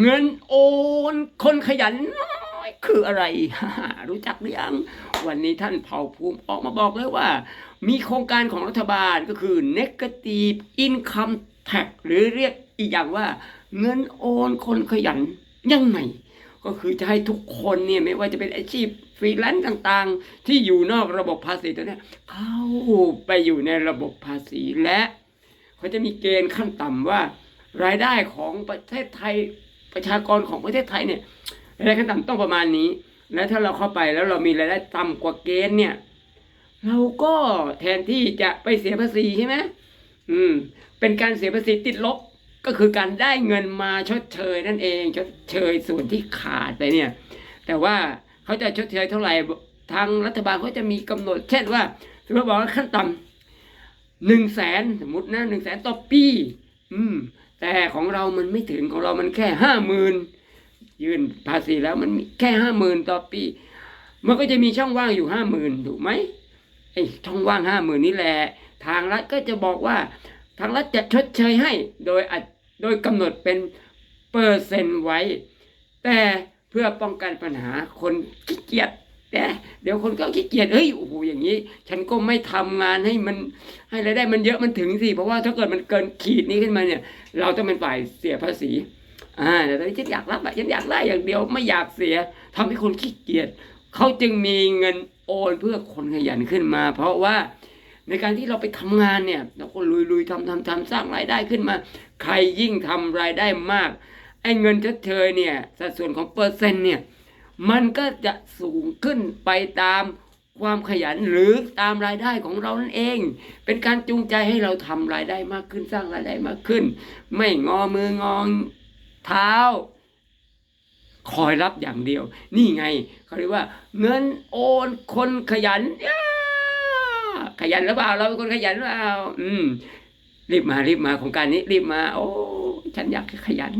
เงินโอนคนขยันคืออะไร รู้จักหรือยัง วันนี้ท่านเผ่าภูมิออกมาบอกเลยว่า มีโครงการของรัฐบาลก็คือ negative income tax หรือเรียกอีกอย่างว่า เงินโอนคนขยันยังไงก็คือจะให้ทุกคนเนี่ยไม่ว่าจะเป็นอาชีพฟรีแลนซ์ต่างๆ ที่อยู่นอกระบบภาษีตัวเนี้ยเข้าไปอยู่ในระบบภาษีและเขาจะมีเกณฑ์ขั้นต่ำว่า รายได้ของประเทศไทย ประชากรของประเทศไทยเนี่ยรายได้ขั้นต่ำต้องประมาณนี้ และถ้าเราเข้าไปแล้วเรามีรายได้ต่ำกว่าเกณฑ์เนี่ย เราก็แทนที่จะไปเสียภาษีใช่ไหมอืม เป็นการเสียภาษีติดลบก็คือการได้เงินมาชดเชยนั่นเองชดเชยส่วนที่ขาดไปเนี่ย แต่ว่าเขาจะชดเชยเท่าไหร่ทางรัฐบาลเขาจะมีกำหนด เช่นว่าสมมติบอกว่าขั้นต่ำหนึ่งแสนสมมตินะหนึ่งแสนต่อปี อืม แต่ของเรามันไม่ถึงของเรามันแค่ห้าหมื่นยื่นภาษีแล้วมันแค่ห้าหมื่นต่อปี มันก็จะมีช่องว่างอยู่ห้าหมื่นถูกไหมไอ้ช่องว่างห้าหมื่นนี่แหละ ทางรัฐก็จะบอกว่า ทางรัฐจะชดเชยให้ โดยอัดโดยกำหนดเป็นเปอร์เซนต์ไว้ แต่เพื่อป้องกันปัญหาคนขี้เกียจ แต่เดี๋ยวคนก็ขี้เกียจเฮ้ยโอ้โหอย่างนี้ ฉันก็ไม่ทำงานให้มันให้รายได้มันเยอะมันถึงสิเพราะว่าถ้าเกิดมันเกินขีดนี้ขึ้นมาเนี่ย เราต้องเป็นฝ่ายเสียภาษีอ่าแต่ตอนนี้ฉันอยากรับอะฉันอยากได้อย่างเดียวไม่อยากเสียทำให้คนขี้เกียจเขาจึงมีเงินโอนเพื่อคนขยันขึ้นมา เพราะว่าในการที่เราไปทำงานเนี่ยเราก็ลุยๆทำทำทำสร้างรายได้ขึ้นมา ใครยิ่งทำรายได้มากไอ้เงินชดเชยเนี่ยสัดส่วนของเปอร์เซ็นต์เนี่ย มันก็จะสูงขึ้นไปตามความขยันหรือตามรายได้ของเรานั่นเอง เป็นการจูงใจให้เราทำรายได้มากขึ้นสร้างรายได้มากขึ้น ไม่งอมืองอเท้า คอยรับอย่างเดียว นี่ไงเขาเรียกว่า เงินโอนคนขยันขยันหรือเปล่าเราเป็นคนขยันหรือเปล่าอืมรีบมารีบมาของการนี้รีบมา โอ้ฉันอยากขยัน